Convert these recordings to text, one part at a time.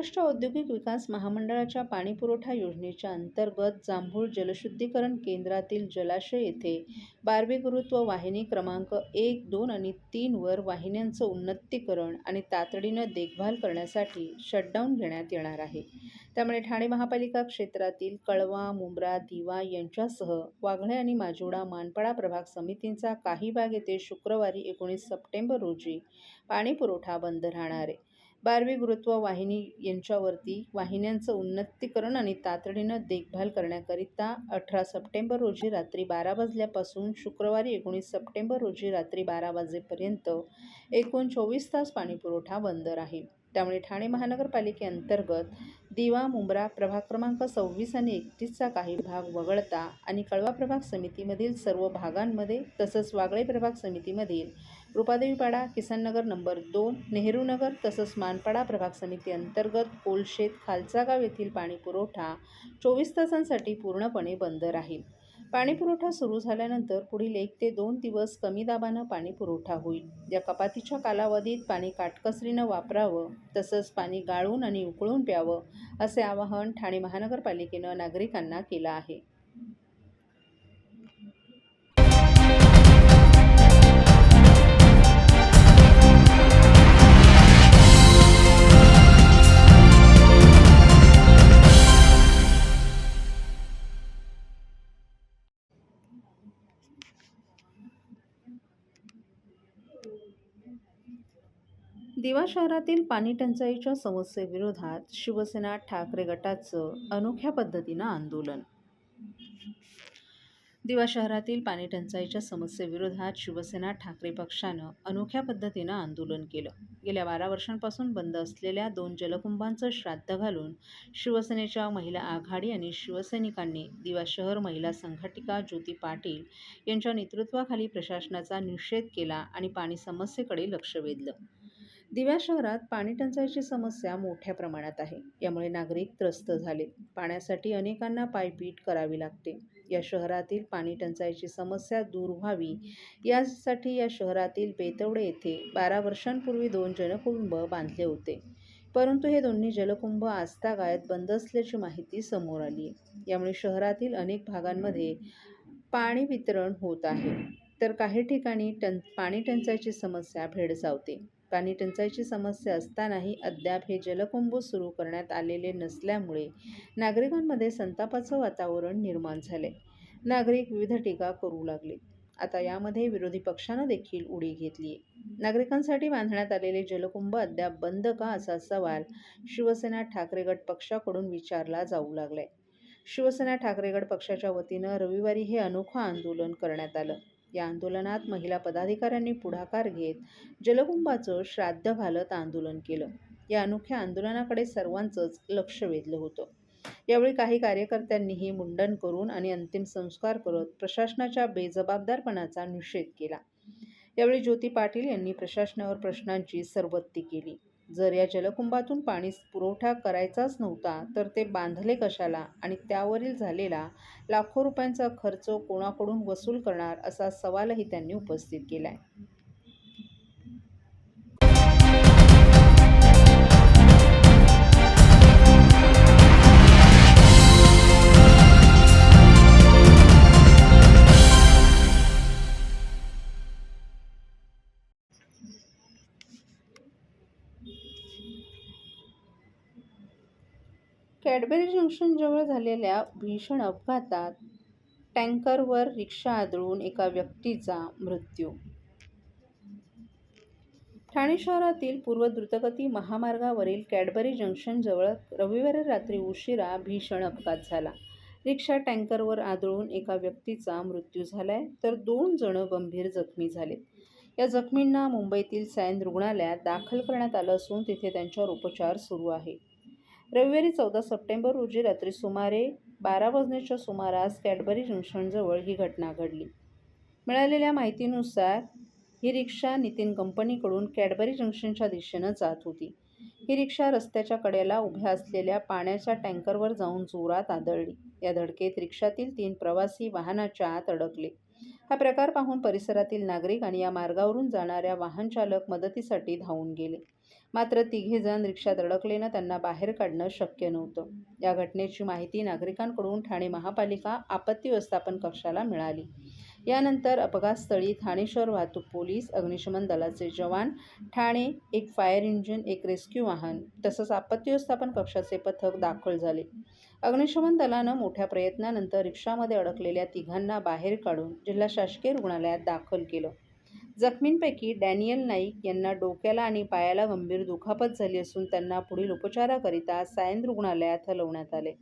महाराष्ट्र औद्योगिक विकास महामंडळाच्या पाणीपुरवठा योजनेच्या अंतर्गत जांभूळ जलशुद्धीकरण केंद्रातील जलाशय येथे बारबी गुरुत्व वाहिनी क्रमांक एक दोन आणि तीनवर वाहिन्यांचं उन्नतीकरण आणि तातडीनं देखभाल करण्यासाठी शटडाऊन घेण्यात येणार आहे. त्यामुळे ठाणे महापालिका क्षेत्रातील कळवा मुंब्रा दिवा यांच्यासह वाघळे आणि माजिवडा मानपाडा प्रभाग समितींचा काही भाग येथे शुक्रवारी एकोणीस सप्टेंबर रोजी पाणीपुरवठा बंद राहणार आहे. बारवी गुरुत्व वाहिनी यांच्यावरती वाहिन्यांचं उन्नतीकरण आणि तातडीनं देखभाल करण्याकरिता अठरा सप्टेंबर रोजी रात्री बारा वाजल्यापासून शुक्रवारी एकोणीस सप्टेंबर रोजी रात्री बारा वाजेपर्यंत एकूण चोवीस तास पाणीपुरवठा बंद राहील. त्यामुळे ठाणे महानगरपालिकेअंतर्गत दिवा मुंब्रा प्रभाग क्रमांक सव्वीस आणि एकतीसचा काही भाग वगळता आणि कळवा प्रभाग समितीमधील सर्व भागांमध्ये तसंच वागळे प्रभाग समितीमधील रुपादेवीपाडा किसननगर नंबर दोन नेहरूनगर तसंच मानपाडा प्रभाग समिती अंतर्गत कोलशेत खालचागाव येथील पाणीपुरवठा चोवीस तासांसाठी पूर्णपणे बंद राहील. पाणीपुरवठा सुरू झाल्यानंतर पुढील एक ते दोन दिवस कमी दाबानं पाणीपुरवठा होईल. या कपातीच्या कालावधीत पाणी काटकसरीनं वापरावं तसंच पाणी गाळून आणि उकळून प्यावं असे आवाहन ठाणे महानगरपालिकेनं नागरिकांना केलं आहे. दिवा शहरातील पाणी टंचाईच्या समस्येविरोधात शिवसेना ठाकरे गटाचं अनोख्या पद्धतीनं आंदोलन. दिवा शहरातील पाणी टंचाईच्या समस्येविरोधात शिवसेना ठाकरे पक्षानं अनोख्या पद्धतीनं आंदोलन केलं. गेल्या बारा वर्षांपासून बंद असलेल्या दोन जलकुंभांचं श्राद्ध घालून शिवसेनेच्या महिला आघाडी आणि शिवसैनिकांनी दिवा शहर महिला संघटिका ज्योती पाटील यांच्या नेतृत्वाखाली प्रशासनाचा निषेध केला आणि पाणी समस्येकडे लक्ष वेधलं. दिव्या शहरात पाणी टंचाईची समस्या मोठ्या प्रमाणात आहे. यामुळे नागरिक त्रस्त झाले. पाण्यासाठी अनेकांना पायपीट करावी लागते. या शहरातील पाणी टंचाईची समस्या दूर व्हावी यासाठी या शहरातील बेतवडे येथे बारा वर्षांपूर्वी दोन जलकुंभ बांधले होते. परंतु हे दोन्ही जलकुंभ आजतागायत बंद असल्याची माहिती समोर आली आहे. यामुळे शहरातील अनेक भागांमध्ये पाणी वितरण होत आहे. तर काही ठिकाणी टं पाणी टंचाईची समस्या भेडसावते. पाणी टंचाईची समस्या असतानाही अद्याप हे जलकुंभ सुरू करण्यात आलेले नसल्यामुळे नागरिकांमध्ये संतापाचं वातावरण निर्माण झाले. नागरिक विविध टीका करू लागले. आता यामध्ये विरोधी पक्षानं देखील उडी घेतली नागरिकांसाठी बांधण्यात आलेले जलकुंभ अद्याप बंद का असा सवाल शिवसेना ठाकरे गट पक्षाकडून विचारला जाऊ लागलाय. शिवसेना ठाकरे गट पक्षाच्या वतीनं रविवारी हे अनोखं आंदोलन करण्यात आलं. या आंदोलनात महिला पदाधिकाऱ्यांनी पुढाकार घेत जलकुंभाचं श्राद्ध घालत आंदोलन केलं. या अनोख्या आंदोलनाकडे सर्वांचंच लक्ष वेधलं होतं. यावेळी काही कार्यकर्त्यांनीही मुंडन करून आणि अंतिम संस्कार करत प्रशासनाच्या बेजबाबदारपणाचा निषेध केला. यावेळी ज्योती पाटील यांनी प्रशासनावर प्रश्नांची सरबत्ती केली. जर या जलकुंभातून पाणी पुरवठा करायचाच नव्हता तर ते बांधले कशाला आणि त्यावरील झालेला लाखो रुपयांचा खर्च कोणाकडून वसूल करणार असा सवालही त्यांनी उपस्थित केला आहे कॅडबरी जंक्शनजवळ झालेल्या भीषण अपघातात टँकरवर रिक्षा आदळून एका व्यक्तीचा मृत्यू. ठाणे शहरातील पूर्व द्रुतगती महामार्गावरील कॅडबरी जंक्शनजवळ रविवारी रात्री उशिरा भीषण अपघात झाला. रिक्षा टँकरवर आदळून एका व्यक्तीचा मृत्यू झालाय तर दोन जण गंभीर जखमी झालेत. या जखमींना मुंबईतील सॅन रुग्णालयात दाखल करण्यात आलं असून तिथे त्यांच्यावर उपचार सुरू आहे. रविवारी चौदा सप्टेंबर रोजी रात्री सुमारे बारा वाजण्याच्या सुमारास कॅडबरी जंक्शनजवळ ही घटना घडली. मिळालेल्या माहितीनुसार ही रिक्षा नितीन कंपनीकडून कॅडबरी जंक्शनच्या दिशेनं जात होती. ही रिक्षा रस्त्याच्या कडेला उभ्या असलेल्या पाण्याच्या टँकरवर जाऊन जोरात आदळली. या धडकेत रिक्षातील तीन प्रवासी वाहनाच्या आत अडकले. हा प्रकार पाहून परिसरातील नागरिक आणि या मार्गावरून जाणाऱ्या वाहनचालक मदतीसाठी धावून गेले. मात्र तिघेजण रिक्षात अडकलेनं त्यांना बाहेर काढणं शक्य नव्हतं. या घटनेची माहिती नागरिकांकडून ठाणे महापालिका आपत्ती व्यवस्थापन कक्षाला मिळाली. यानंतर अपघातस्थळी ठाणे शहर वाहतूक पोलीस अग्निशमन दलाचे जवान ठाणे एक फायर इंजिन एक रेस्क्यू वाहन तसंच आपत्ती व्यवस्थापन कक्षाचे पथक दाखल झाले. अग्निशमन दलानं मोठ्या प्रयत्नानंतर रिक्षामध्ये अडकलेल्या तिघांना बाहेर काढून जिल्हा शासकीय रुग्णालयात दाखल केलं. जखमींपैकी डॅनियल नाईक यांना डोक्याला आणि पायाला गंभीर दुखापत झाली असून त्यांना पुढील उपचाराकरिता सायन रुग्णालयात हलवण्यात आले.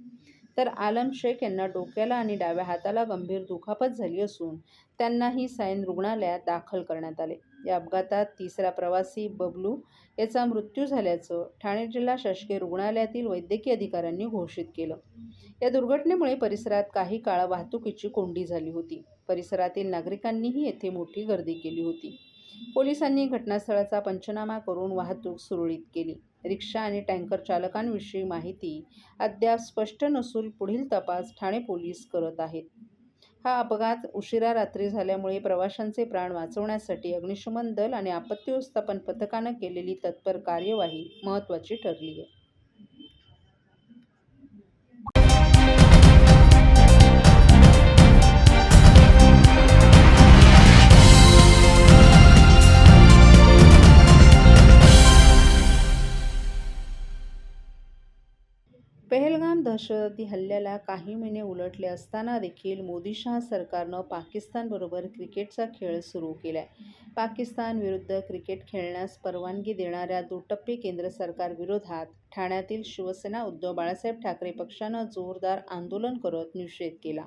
तर आलम शेख यांना डोक्याला आणि डाव्या हाताला गंभीर दुखापत झाली असून त्यांनाही सायन रुग्णालयात दाखल करण्यात आले. या अपघातात तिसरा प्रवासी बबलू याचा मृत्यू झाल्याचं ठाणे जिल्हा शासकीय रुग्णालयातील वैद्यकीय अधिकाऱ्यांनी घोषित केलं. या दुर्घटनेमुळे परिसरात काही काळ वाहतुकीची कोंडी झाली होती. परिसरातील नागरिकांनीही येथे मोठी गर्दी केली होती. पोलिसांनी घटनास्थळाचा पंचनामा करून वाहतूक सुरळीत केली. रिक्षा आणि टँकर चालकांविषयी माहिती अद्याप स्पष्ट नसून पुढील तपास ठाणे पोलीस करत आहेत. हा अपघात उशिरा रात्री झाल्यामुळे प्रवाशांचे प्राण वाचवण्यासाठी अग्निशमन दल आणि आपत्ती व्यवस्थापन पथकानं केलेली तत्पर कार्यवाही महत्त्वाची ठरली आहे दहशतवादी हल्ल्याला काही महिने उलटले असताना देखील मोदीशहा सरकारनं पाकिस्तानबरोबर क्रिकेटचा खेळ सुरू केलाय. पाकिस्तान विरुद्ध क्रिकेट खेळण्यास परवानगी देणाऱ्या दुटप्पी केंद्र सरकारविरोधात ठाण्यातील शिवसेना उद्धव बाळासाहेब ठाकरे पक्षानं जोरदार आंदोलन करत निषेध केला.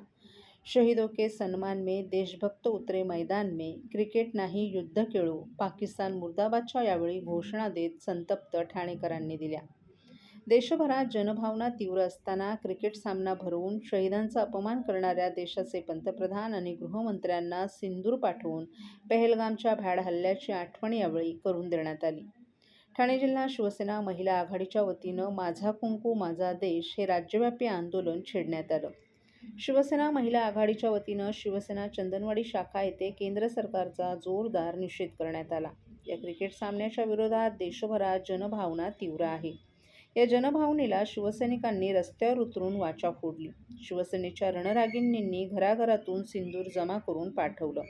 शहीदों के सन्मान में देशभक्त उतरे मैदान में क्रिकेट नाही युद्ध खेळू पाकिस्तान मुर्दाबादच्या यावेळी घोषणा देत संतप्त ठाणेकरांनी दिल्या. देशभरात जनभावना तीव्र असताना क्रिकेट सामना भरवून शहीदांचा अपमान करणाऱ्या देशाचे पंतप्रधान आणि गृहमंत्र्यांना सिंदूर पाठवून पहलगामच्या भ्याड हल्ल्याची आठवण यावेळी करून देण्यात आली. ठाणे जिल्हा शिवसेना महिला आघाडीच्या वतीनं माझा कुंकू माझा देश हे राज्यव्यापी आंदोलन छेडण्यात आलं. शिवसेना महिला आघाडीच्या वतीनं शिवसेना चंदनवाडी शाखा येथे केंद्र सरकारचा जोरदार निषेध करण्यात आला. या क्रिकेट सामन्याच्या विरोधात देशभरात जनभावना तीव्र आहे. या जनभावनेला शिवसैनिकांनी रस्त्यावर उतरून वाचा फोडली. शिवसेनेच्या रणरागिणींनी घराघरातून सिंदूर जमा करून पाठवलं.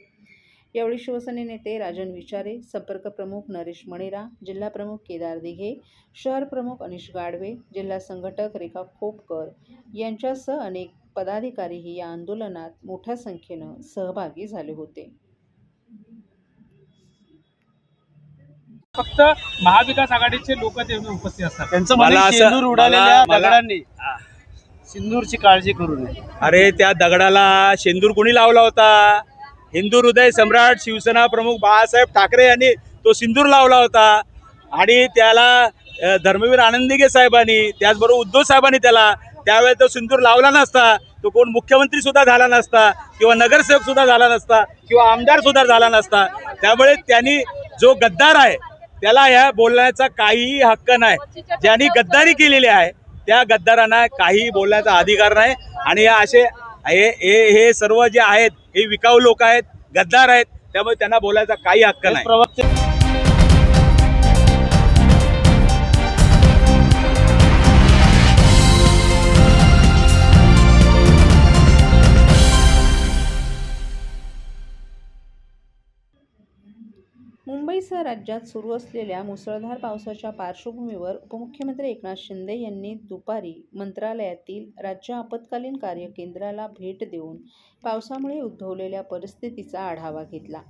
यावेळी शिवसेने नेते राजन विचारे संपर्क प्रमुख नरेश मणेरा जिल्हा प्रमुख केदार दिघे शहर प्रमुख अनिश गाडवे जिल्हा संघटक रेखा खोपकर यांच्यासह अनेक पदाधिकारीही या आंदोलनात मोठ्या संख्येनं सहभागी झाले होते. फक्त महाविकास आघाडीचे लोक तेथे उपस्थित असतात. त्यांचं मला असं- शेंदूर उडालेल्या मला- मला- दगडांनी. सिंदूरची काळजी करू नये. अरे त्या दगडाला शेंदूर कोणी लावला होता? हिंदू हृदय सम्राट शिवसेना प्रमुख बाळासाहेब ठाकरे यांनी तो सिंदूर लावला होता. आणि त्याला अ, धर्मवीर आनंदीगे साहेबांनी त्याचबरोबर उद्धव साहेबांनी त्याला त्यावेळेस तो सिंदूर लावला नसता. तो कोण मुख्यमंत्री सुद्धा झाला नसता किंवा नगरसेवक सुद्धा झाला नसता किंवा आमदार सुद्धा झाला नसता. त्यामुळे त्यांनी जो गद्दार आहे त्याला ह्या बोलण्याचा काहीही हक्क नाही. ज्यांनी गद्दारी केलेली आहे त्या गद्दारांना काही बोलण्याचा अधिकार नाही. आणि या असे हे हे सर्व जे आहेत हे विकाऊ लोक आहेत गद्दार आहेत त्यामुळे त्यांना बोलायचा काही हक्क हे नाही. प्रवक्ते मुंबईसह राज्यात सुरू असलेल्या मुसळधार पावसाच्या पार्श्वभूमीवर उपमुख्यमंत्री एकनाथ शिंदे यांनी दुपारी मंत्रालयातील राज्य आपत्कालीन कार्य केंद्राला भेट देऊन पावसामुळे उद्भवलेल्या परिस्थितीचा आढावा घेतला.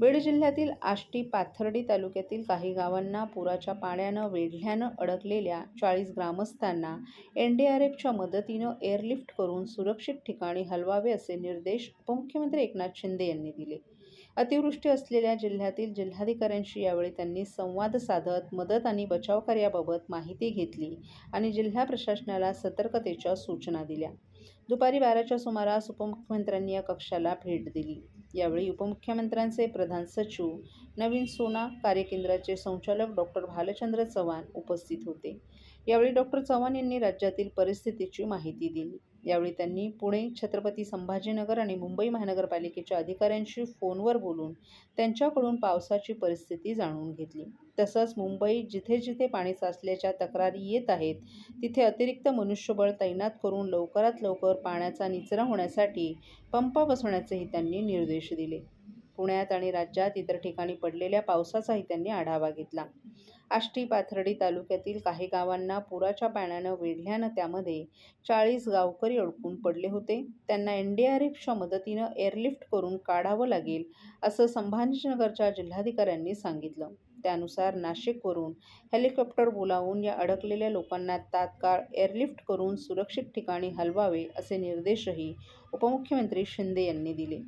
बीड जिल्ह्यातील आष्टी पाथर्डी तालुक्यातील काही गावांना पुराच्या पाण्यानं वेढल्यानं अडकलेल्या चाळीस ग्रामस्थांना एन डी आर एफच्या मदतीनं एअरलिफ्ट करून सुरक्षित ठिकाणी हलवावे असे निर्देश उपमुख्यमंत्री एकनाथ शिंदे यांनी दिले. अतिवृष्टी असलेल्या जिल्ह्यातील जिल्हाधिकाऱ्यांशी यावेळी त्यांनी संवाद साधत मदत आणि बचाव कार्याबाबत माहिती घेतली आणि जिल्हा प्रशासनाला सतर्कतेच्या सूचना दिल्या. दुपारी बाराच्या सुमारास उपमुख्यमंत्र्यांनी या कक्षाला भेट दिली. यावेळी उपमुख्यमंत्र्यांचे प्रधान सचिव नवीन सोना कार्यकेंद्राचे संचालक डॉक्टर भालचंद्र चव्हाण उपस्थित होते. यावेळी डॉक्टर चव्हाण यांनी राज्यातील परिस्थितीची माहिती दिली. यावेळी त्यांनी पुणे छत्रपती संभाजीनगर आणि मुंबई महानगरपालिकेच्या अधिकाऱ्यांशी फोनवर बोलून त्यांच्याकडून पावसाची परिस्थिती जाणून घेतली. तसंच मुंबई जिथे जिथे पाणी साचल्याच्या तक्रारी येत आहेत तिथे अतिरिक्त मनुष्यबळ तैनात करून लवकरात लवकर पाण्याचा निचरा होण्यासाठी पंप बसवण्याचेही त्यांनी निर्देश दिले. पुण्यात आणि राज्यात इतर ठिकाणी पडलेल्या पावसाचाही त्यांनी आढावा घेतला. आष्टी पाथर्डी तालुक्यातील काही गावांना पुराच्या पाण्यानं वेढल्यानं त्यामध्ये चाळीस गावकरी अडकून पडले होते. त्यांना एन डी आर एफच्या मदतीनं एअरलिफ्ट करून काढावं लागेल असं संभाजीनगरच्या जिल्हाधिकाऱ्यांनी सांगितलं. त्यानुसार नाशिकवरून हेलिकॉप्टर बोलावून या अडकलेल्या लोकांना तात्काळ एअरलिफ्ट करून सुरक्षित ठिकाणी हलवावे असे निर्देशही उपमुख्यमंत्री शिंदे यांनी दिले.